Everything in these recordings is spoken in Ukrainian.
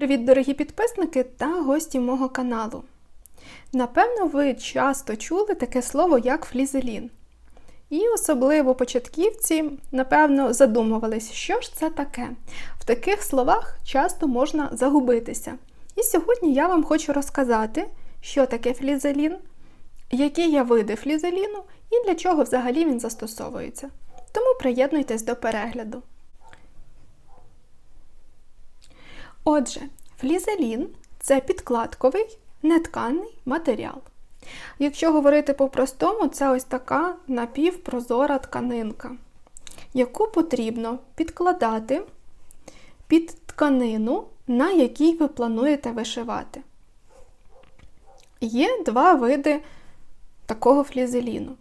Привіт, дорогі підписники та гості мого каналу. Напевно, ви часто чули таке слово, як флізелін. І особливо початківці, напевно, задумувались, що ж це таке. В таких словах часто можна загубитися. І сьогодні я вам хочу розказати, що таке флізелін, які є види флізеліну і для чого взагалі він застосовується. Тому приєднуйтесь до перегляду. Отже, флізелін це підкладковий нетканий матеріал. Якщо говорити по-простому, це ось така напівпрозора тканинка, яку потрібно підкладати під тканину, на якій ви плануєте вишивати. Є два види такого флізеліну: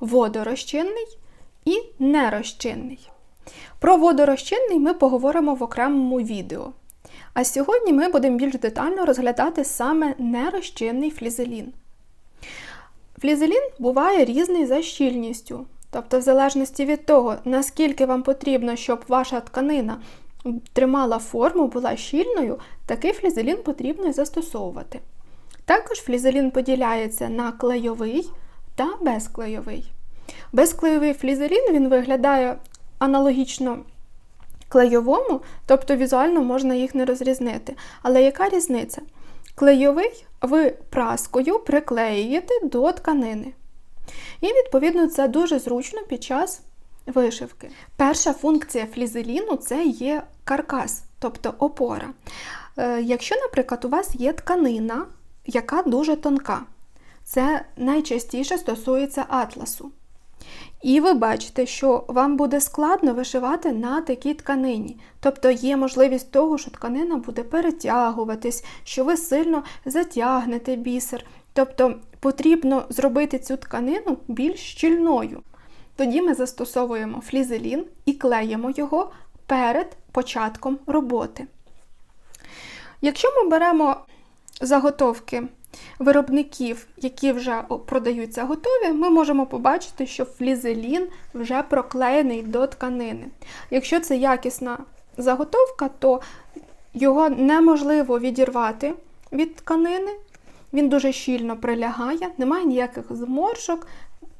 водорозчинний і нерозчинний. Про водорозчинний ми поговоримо в окремому відео. А сьогодні ми будемо більш детально розглядати саме нерозчинний флізелін. Флізелін буває різний за щільністю. Тобто, в залежності від того, наскільки вам потрібно, щоб ваша тканина тримала форму, була щільною, такий флізелін потрібно застосовувати. Також флізелін поділяється на клейовий та безклейовий. Безклейовий флізелін він виглядає аналогічно клейовому, тобто візуально можна їх не розрізнити. Але яка різниця? Клейовий ви праскою приклеюєте до тканини. І, відповідно, це дуже зручно під час вишивки. Перша функція флізеліну це є каркас, тобто опора. Е, якщо, наприклад, у вас є тканина, яка дуже тонка, це найчастіше стосується атласу. І ви бачите, що вам буде складно вишивати на такій тканині. Тобто є можливість того, що тканина буде перетягуватись, що ви сильно затягнете бісер. Тобто потрібно зробити цю тканину більш щільною. Тоді ми застосовуємо флізелін і клеїмо його перед початком роботи. Якщо ми беремо заготовки виробників, які вже продаються готові, ми можемо побачити, що флізелін вже проклеєний до тканини. Якщо це якісна заготовка, то його неможливо відірвати від тканини, він дуже щільно прилягає, немає ніяких зморшок.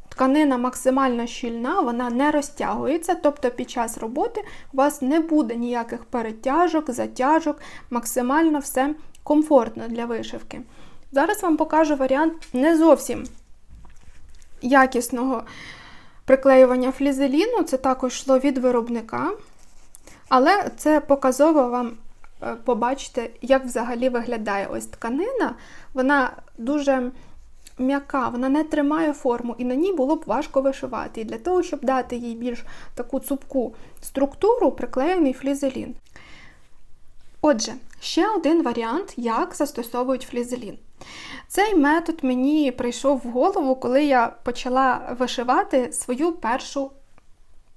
Тканина максимально щільна, вона не розтягується, тобто під час роботи у вас не буде ніяких перетяжок, затяжок, максимально все комфортно для вишивки. Зараз вам покажу варіант не зовсім якісного приклеювання флізеліну, це також йшло від виробника. Але це показово вам е, побачите, як взагалі виглядає ось тканина. Вона дуже м'яка, вона не тримає форму, і на ній було б важко вишивати. І для того, щоб дати їй більш таку цупку структуру, приклеєний флізелін. Отже, ще один варіант, як застосовують флізелін. Цей метод мені прийшов в голову, коли я почала вишивати свою першу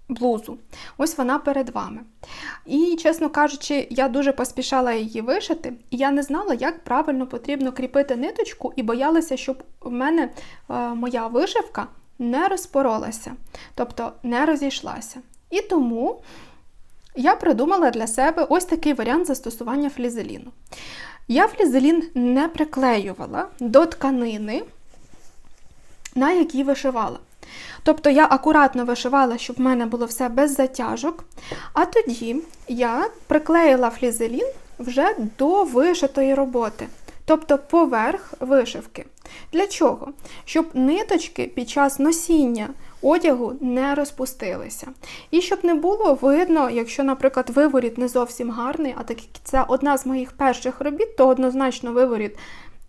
блузу. Ось вона перед вами. І, чесно кажучи, я дуже поспішала її вишити, і я не знала, як правильно потрібно кріпити ниточку, і боялася, щоб в мене е, моя вишивка не розпоролася, тобто не розійшлася. І тому я придумала для себе ось такий варіант застосування флізеліну. Я флізелін не приклеювала до тканини, на якій вишивала. Тобто я акуратно вишивала, щоб в мене було все без затяжок. А тоді я приклеїла флізелін вже до вишитої роботи, тобто поверх вишивки. Для чого? Щоб ниточки під час носіння одягу не розпустилися. І щоб не було видно, якщо, наприклад, виворіт не зовсім гарний, а так як це одна з моїх перших робіт, то однозначно виворіт.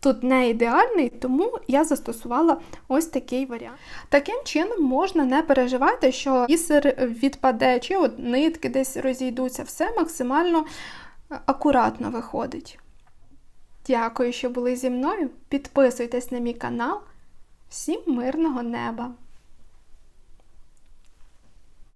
Тут не ідеальний, тому я застосувала ось такий варіант. Таким чином можна не переживати, що бісер відпаде, чи от нитки десь розійдуться, все максимально акуратно виходить. Дякую, що були зі мною. Підписуйтесь на мій канал. Всім мирного неба!